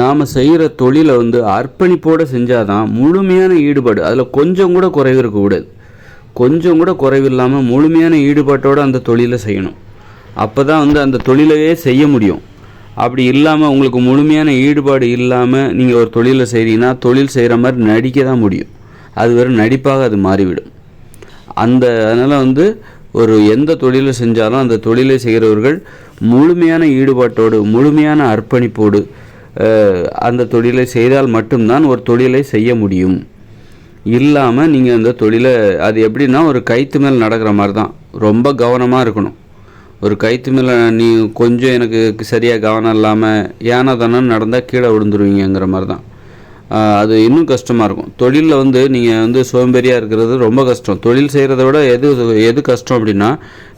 நாம் செய்கிற தொழிலை வந்து அர்ப்பணிப்போடு செஞ்சால் தான் முழுமையான ஈடுபாடு அதில் கொஞ்சம் கூட குறைவு இருக்கக்கூடாது கொஞ்சம் கூட குறைவு இல்லாமல் முழுமையான ஈடுபாட்டோடு அந்த தொழிலை செய்யணும். அப்போ தான் வந்து அந்த தொழிலையே செய்ய முடியும். அப்படி இல்லாமல் உங்களுக்கு முழுமையான ஈடுபாடு இல்லாமல் நீங்கள் ஒரு தொழிலை செய்கிறீங்கன்னா தொழில் செய்கிற மாதிரி நடிக்க தான் முடியும். அது வெறும் நடிப்பாக அது மாறிவிடும். அந்த அதனால் வந்து ஒரு எந்த தொழிலை செஞ்சாலும் அந்த தொழிலை செய்கிறவர்கள் முழுமையான ஈடுபாட்டோடு முழுமையான அர்ப்பணிப்போடு அந்த தொழிலை செய்தால் மட்டும்தான் ஒரு தொழிலை செய்ய முடியும். இல்லாமல் நீங்கள் அந்த தொழிலை அது எப்படின்னா ஒரு கைத்து மேல் நடக்கிற மாதிரி தான் ரொம்ப கவனமாக இருக்கணும். ஒரு கைத்து மேலே நீ கொஞ்சம் எனக்கு சரியாக கவனம் இல்லாமல் ஏனா தானே நடந்தால் கீழே விழுந்துருவீங்கிற மாதிரி தான் அது இன்னும் கஷ்டமாக இருக்கும். தொழிலில் வந்து நீங்கள் வந்து சோம்பேறியாக இருக்கிறது ரொம்ப கஷ்டம். தொழில் செய்கிறத விட எது எது கஷ்டம் அப்படின்னா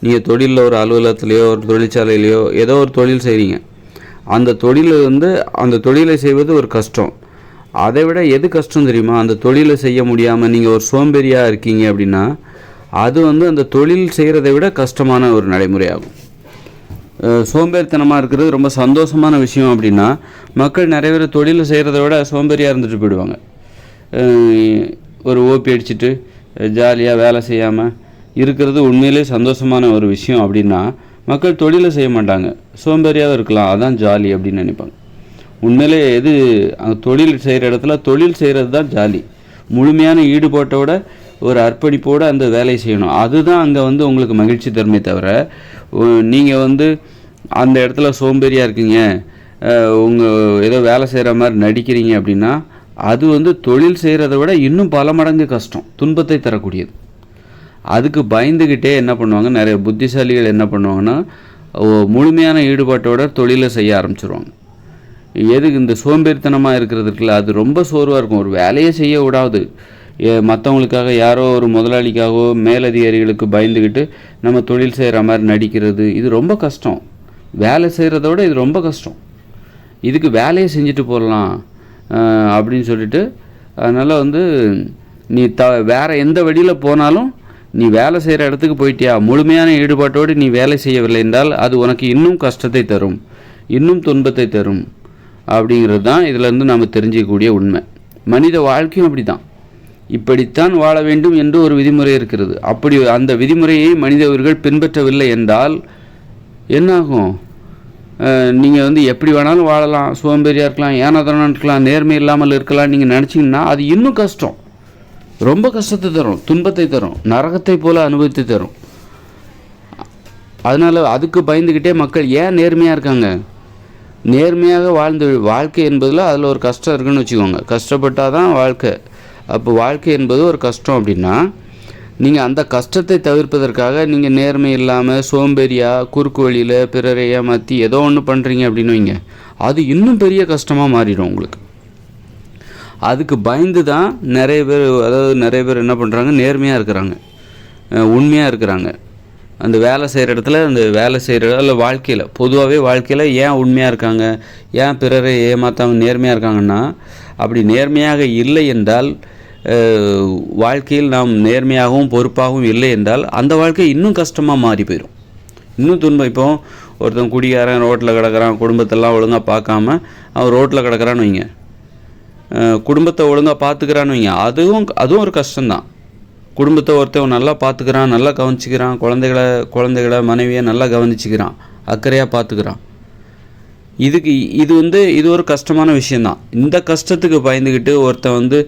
நீங்கள் தொழிலில் ஒரு அலுவலகத்துலேயோ ஒரு தொழிற்சாலையிலையோ ஏதோ ஒரு தொழில் செய்கிறீங்க அந்த தொழில் வந்து அந்த தொழிலை செய்வது ஒரு கஷ்டம். அதை விட எது கஷ்டம் தெரியுமா? அந்த தொழிலை செய்ய முடியாமல் நீங்கள் ஒரு சோம்பேறியாக இருக்கீங்க அப்படின்னா அது வந்து அந்த தொழில் செய்கிறதை விட கஷ்டமான ஒரு நடைமுறையாகும். சோம்பேறித்தனமாக இருக்கிறது ரொம்ப சந்தோஷமான விஷயம் அப்படின்னா மக்கள் நிறைய பேர் தொழில் செய்கிறத விட சோம்பேறியாக இருந்துட்டு போயிடுவாங்க. ஒரு ஓபி அடிச்சுட்டு ஜாலியாக வேலை செய்யாமல் இருக்கிறது உண்மையிலே சந்தோஷமான ஒரு விஷயம் அப்படின்னா மக்கள் தொழிலை செய்ய மாட்டாங்க. சோம்பேறியாக இருக்கலாம். அதான் ஜாலி அப்படின்னு நினைப்பாங்க. உண்மையிலே எது தொழில் செய்கிற இடத்துல தொழில் செய்கிறது தான் ஜாலி. முழுமையான ஈடுபாட்டோட ஒரு அர்ப்பணிப்போடு அந்த வேலையை செய்யணும். அதுதான் அங்கே வந்து உங்களுக்கு மகிழ்ச்சி தருமே தவிர நீங்கள் வந்து அந்த இடத்துல சோம்பேறியாக இருக்கீங்க. உங்கள் ஏதோ வேலை செய்கிற மாதிரி நடிக்கிறீங்க அப்படின்னா அது வந்து தொழில் செய்கிறத விட இன்னும் பல மடங்கு கஷ்டம். துன்பத்தை தரக்கூடியது. அதுக்கு பயந்துக்கிட்டே என்ன பண்ணுவாங்க? நிறைய புத்திசாலிகள் என்ன பண்ணுவாங்கன்னா ஓ, முழுமையான ஈடுபாட்டோட தொழிலை செய்ய ஆரம்பிச்சிருவாங்க. எதுக்கு இந்த சோம்பேறித்தனமாக இருக்கிறது இருக்குல்ல அது ரொம்ப சோர்வாக இருக்கும். ஒரு வேலையே செய்ய விடாது. மற்றவங்களுக்காக யாரோ ஒரு முதலாளிக்காகவோ மேலதிகாரிகளுக்கு பயந்துக்கிட்டு நம்ம தொழில் செய்கிற மாதிரி நடிக்கிறது இது ரொம்ப கஷ்டம். வேலை செய்கிறத விட இது ரொம்ப கஷ்டம். இதுக்கு வேலையை செஞ்சுட்டு போடலாம் அப்படின்னு சொல்லிட்டு அதனால் வந்து நீ த வேறு எந்த வழியில் போனாலும் நீ வேலை செய்கிற இடத்துக்கு போயிட்டியா? முழுமையான ஈடுபாட்டோடு நீ வேலை செய்யவில்லை என்றால் அது உனக்கு இன்னும் கஷ்டத்தை தரும் இன்னும் துன்பத்தை தரும் அப்படிங்கிறது தான் இதிலேருந்து நாம் தெரிஞ்சிக்கக்கூடிய உண்மை. மனித வாழ்க்கையும் அப்படி தான் இப்படித்தான் வாழ வேண்டும் என்று ஒரு விதிமுறை இருக்கிறது. அப்படி அந்த விதிமுறையை மனிதவர்கள் பின்பற்றவில்லை என்றால் என்னாகும்? நீங்கள் வந்து எப்படி வேணாலும் வாழலாம். சோம்பேறியாக இருக்கலாம் ஏனாதனம் இருக்கலாம் நேர்மை இல்லாமல் இருக்கலாம். நீங்கள் நினச்சிங்கன்னா அது இன்னும் கஷ்டம். ரொம்ப கஷ்டத்தை தரும் துன்பத்தை தரும் நரகத்தை போல அனுபவித்து தரும். அதனால் அதுக்கு பயந்துக்கிட்டே மக்கள் ஏன் நேர்மையாக இருக்காங்க? நேர்மையாக வாழ்ந்து வாழ்க்கை என்பதில் அதில் ஒரு கஷ்டம் இருக்குன்னு வச்சுக்கோங்க. கஷ்டப்பட்டால் தான் வாழ்க்கை. அப்போ வாழ்க்கை என்பது ஒரு கஷ்டம் அப்படின்னா நீங்கள் அந்த கஷ்டத்தை தவிர்ப்பதற்காக நீங்கள் நேர்மை இல்லாமல் சோம்பேறியாக குறுக்கு வழியில் பிறரை ஏமாற்றி ஏதோ ஒன்று பண்ணுறீங்க அப்படின்னு வைங்க. அது இன்னும் பெரிய கஷ்டமாக மாறிடும் உங்களுக்கு. அதுக்கு பயந்து தான் நிறைய பேர் அதாவது நிறைய பேர் என்ன பண்ணுறாங்க நேர்மையாக இருக்கிறாங்க. உண்மையாக இருக்கிறாங்க. அந்த வேலை செய்கிற இடத்துல அந்த வேலை செய்கிற இல்லை வாழ்க்கையில் பொதுவாகவே வாழ்க்கையில் ஏன் உண்மையாக இருக்காங்க? ஏன் பிறரை ஏமாத்தாமல் நேர்மையாக இருக்காங்கன்னா அப்படி நேர்மையாக இல்லை என்றால் வாழ்க்கையில் நாம் நேர்மையாகவும் பொறுப்பாகவும் இல்லை என்றால் அந்த வாழ்க்கை இன்னும் கஷ்டமாக மாறி போயிடும் இன்னும் துன்பம். இப்போ ஒருத்தன் குடிகாரன் ரோட்டில் கிடக்கிறான் குடும்பத்தெல்லாம் ஒழுங்காக பார்க்காம அவன் ரோட்டில் கிடக்கிறான்னு வைங்க. குடும்பத்தை ஒழுங்காக பார்த்துக்கிறான்னு வைங்க. அதுவும் அதுவும் ஒரு கஷ்டம்தான். குடும்பத்தை ஒருத்தன் நல்லா பார்த்துக்கிறான் நல்லா கவனிச்சிக்கிறான் குழந்தைகளை குழந்தைகளை மனைவியை நல்லா கவனிச்சிக்கிறான் அக்கறையாக பார்த்துக்கிறான் இதுக்கு இது வந்து இது ஒரு கஷ்டமான விஷயந்தான் இந்த கஷ்டத்துக்கு பயந்துக்கிட்டு ஒருத்தன் வந்து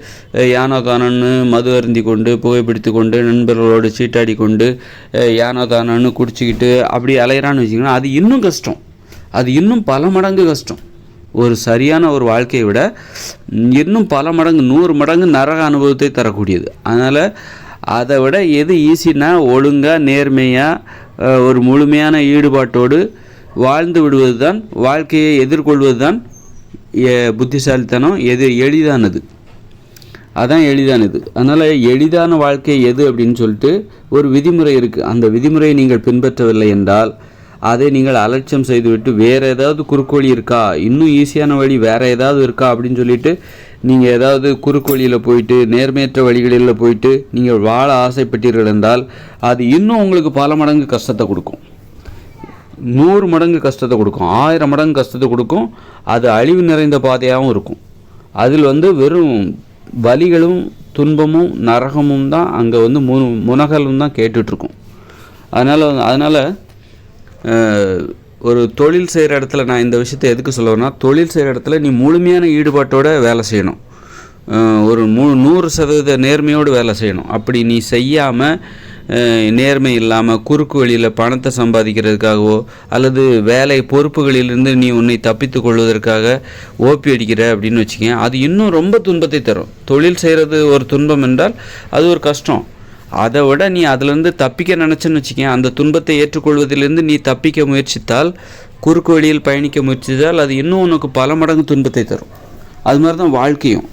யானோ தானோன்னு மது அருந்தி கொண்டு புகைப்பிடித்து கொண்டு நண்பர்களோடு சீட்டாடி கொண்டு யானோ தானோன்னு குடிச்சிக்கிட்டு அப்படி அலையிறான்னு வச்சிங்கன்னா அது இன்னும் கஷ்டம். அது இன்னும் பல மடங்கு கஷ்டம். ஒரு சரியான ஒரு வாழ்க்கையை விட இன்னும் பல மடங்கு நூறு மடங்கு நரக அனுபவத்தை தரக்கூடியது. அதனால் அதை விட எது ஈஸின்னா ஒழுங்காக நேர்மையாக ஒரு முழுமையான ஈடுபாட்டோடு வாழ்ந்து விடுவது தான் வாழ்க்கையை எதிர்கொள்வது தான் புத்திசாலித்தனம் எது எளிதானது. அதான் எளிதானது. அதனால் எளிதான வாழ்க்கை எது அப்படின்னு சொல்லிட்டு ஒரு விதிமுறை இருக்குது அந்த விதிமுறையை நீங்கள் பின்பற்றவில்லை என்றால் அதை நீங்கள் அலட்சியம் செய்துவிட்டு வேறு ஏதாவது குறுக்கு வழி இருக்கா? இன்னும் ஈஸியான வழி வேறு ஏதாவது இருக்கா அப்படின்னு சொல்லிட்டு நீங்கள் ஏதாவது குறுக்கு வழியில் போயிட்டு நேர்மையற்ற வழிகளில் போயிட்டு நீங்கள் வாழ ஆசைப்பட்டீர்கள் என்றால் அது இன்னும் உங்களுக்கு பல மடங்கு கஷ்டத்தை கொடுக்கும். நூறு மடங்கு கஷ்டத்தை கொடுக்கும். ஆயிரம் மடங்கு கஷ்டத்தை கொடுக்கும். அது அழிவு நிறைந்த பாதையாகவும் இருக்கும். அதில் வந்து வெறும் வலிகளும் துன்பமும் நரகமும் தான் அங்கே வந்து மு முனகலும் தான் கேட்டுட்ருக்கும் அதனால் அதனால் ஒரு தொழில் செய்கிற இடத்துல நான் இந்த விஷயத்தை எதுக்கு சொல்லுவேன்னா தொழில் செய்கிற இடத்துல நீ முழுமையான ஈடுபாட்டோட வேலை செய்யணும். ஒரு மு நூறு சதவீத நேர்மையோடு வேலை செய்யணும். அப்படி நீ செய்யாமல் நேர்மை இல்லாமல் குறுக்கு வழியில் பணத்தை சம்பாதிக்கிறதுக்காகவோ அல்லது வேலை பொறுப்புகளிலிருந்து நீ உன்னை தப்பித்து கொள்வதற்காக ஓப்பி அடிக்கிற அப்படின்னு வச்சுக்கேன் அது இன்னும் ரொம்ப துன்பத்தை தரும். தொழில் செய்கிறது ஒரு துன்பம் என்றால் அது ஒரு கஷ்டம். அதை விட நீ அதிலிருந்து தப்பிக்க நினச்சேன்னு வச்சுக்கேன் அந்த துன்பத்தை ஏற்றுக்கொள்வதிலிருந்து நீ தப்பிக்க முயற்சித்தால் குறுக்கு வழியில் பயணிக்க முயற்சித்தால் அது இன்னும் உனக்கு பல மடங்கு துன்பத்தை தரும். அது மாதிரி தான் வாழ்க்கையும்.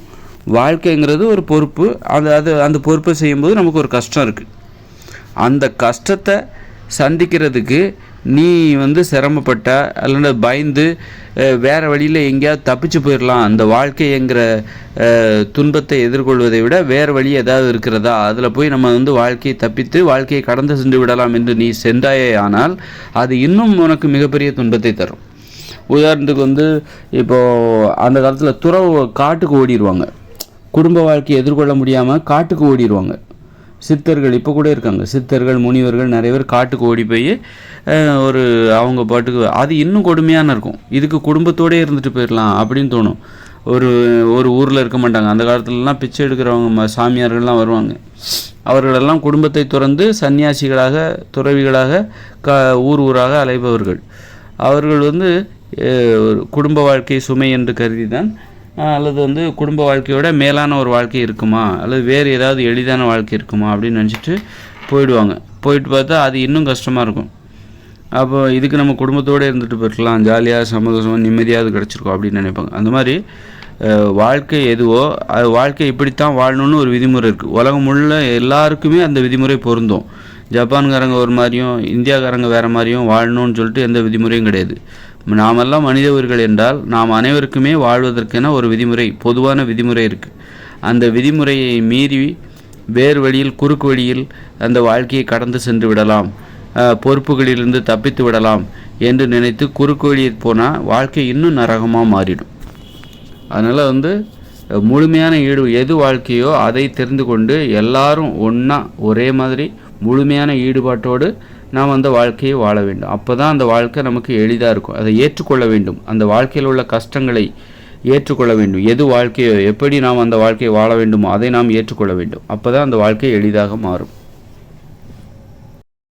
வாழ்க்கைங்கிறது ஒரு பொறுப்பு. அது அது அந்த பொறுப்பை செய்யும்போது நமக்கு ஒரு கஷ்டம் இருக்குது அந்த கஷ்டத்தை சந்திக்கிறதுக்கு நீ வந்து சிரமப்பட்ட அல்லது பயந்து வேறு வேற வழியில் எங்கேயாவது தப்பிச்சு போயிடலாம் அந்த வாழ்க்கைங்கிற துன்பத்தை எதிர்கொள்வதை விட வேறு வழி ஏதாவது இருக்கிறதா? அதில் போய் நம்ம வந்து வாழ்க்கையை தப்பித்து வாழ்க்கையை கடந்து சென்று விடலாம் என்று நீ சென்றாயே ஆனால் அது இன்னும் உனக்கு மிகப்பெரிய துன்பத்தை தரும். உதாரணத்துக்கு வந்து இப்போது அந்த காலத்தில் துறவு காட்டுக்கு ஓடிடுவாங்க குடும்ப வாழ்க்கையை எதிர்கொள்ள முடியாமல் காட்டுக்கு ஓடிடுவாங்க சித்தர்கள் இப்போ கூட இருக்காங்க. சித்தர்கள் முனிவர்கள் நிறைய பேர் காட்டுக்கு ஓடி போய் ஒரு அவங்க பாட்டுக்கு அது இன்னும் கொடுமையான இருக்கும். இதுக்கு குடும்பத்தோடே இருந்துட்டு போயிடலாம் அப்படின்னு தோணும். ஒரு ஒரு ஊரில் இருக்க மாட்டாங்க. அந்த காலத்துலலாம் பிச்சை எடுக்கிறவங்க சாமியார்கள்லாம் வருவாங்க. அவர்களெல்லாம் குடும்பத்தை துறந்து சன்னியாசிகளாக துறவிகளாக க ஊர் ஊராக அலைபவர்கள். அவர்கள் வந்து ஒரு குடும்ப வாழ்க்கை சுமை என்று கருதி தான் அல்லது வந்து குடும்ப வாழ்க்கையோட மேலான ஒரு வாழ்க்கை இருக்குமா? அல்லது வேறு ஏதாவது எளிதான வாழ்க்கை இருக்குமா? அப்படின்னு நினச்சிட்டு போயிடுவாங்க. போயிட்டு பார்த்தா அது இன்னும் கஷ்டமாக இருக்கும். அப்போ இதுக்கு நம்ம குடும்பத்தோடு இருந்துட்டு போயிருக்கலாம் ஜாலியாக சந்தோஷமாக நிம்மதியாவது கிடச்சிருக்கோம் அப்படின்னு நினைப்பாங்க. அந்த மாதிரி வாழ்க்கை எதுவோ அது வாழ்க்கை இப்படித்தான் வாழணும்னு ஒரு விதிமுறை இருக்குது உலகம் முழுல எல்லாருக்குமே அந்த விதிமுறை பொருந்தும். ஜப்பான்காரங்க ஒரு மாதிரியும் இந்தியாக்காரங்க வேறு மாதிரியும் வாழணும்னு சொல்லிட்டு எந்த விதிமுறையும் கிடையாது. நாமெல்லாம் மனித உயிர்கள் என்றால் நாம் அனைவருக்குமே வாழ்வதற்கென ஒரு விதிமுறை பொதுவான விதிமுறை இருக்குது அந்த விதிமுறையை மீறி வேறு வழியில் குறுக்கு வழியில் அந்த வாழ்க்கையை கடந்து சென்று விடலாம். பொறுப்புகளிலிருந்து தப்பித்து விடலாம் என்று நினைத்து குறுக்கு வழியில் போனால் வாழ்க்கை இன்னும் நரகமாக மாறிடும். அதனால் வந்து முழுமையான ஈடு எது வாழ்க்கையோ அதை தெரிந்து கொண்டு எல்லாரும் ஒன்றா ஒரே மாதிரி முழுமையான ஈடுபாட்டோடு நாம் அந்த வாழ்க்கையை வாழ வேண்டும். அப்போ தான் அந்த வாழ்க்கை நமக்கு எளிதாக இருக்கும். அதை ஏற்றுக்கொள்ள வேண்டும். அந்த வாழ்க்கையில் உள்ள கஷ்டங்களை ஏற்றுக்கொள்ள வேண்டும். எது வாழ்க்கையோ எப்படி நாம் அந்த வாழ்க்கையை வாழ வேண்டுமோ அதை நாம் ஏற்றுக்கொள்ள வேண்டும். அப்போ தான் அந்த வாழ்க்கை எளிதாக மாறும்.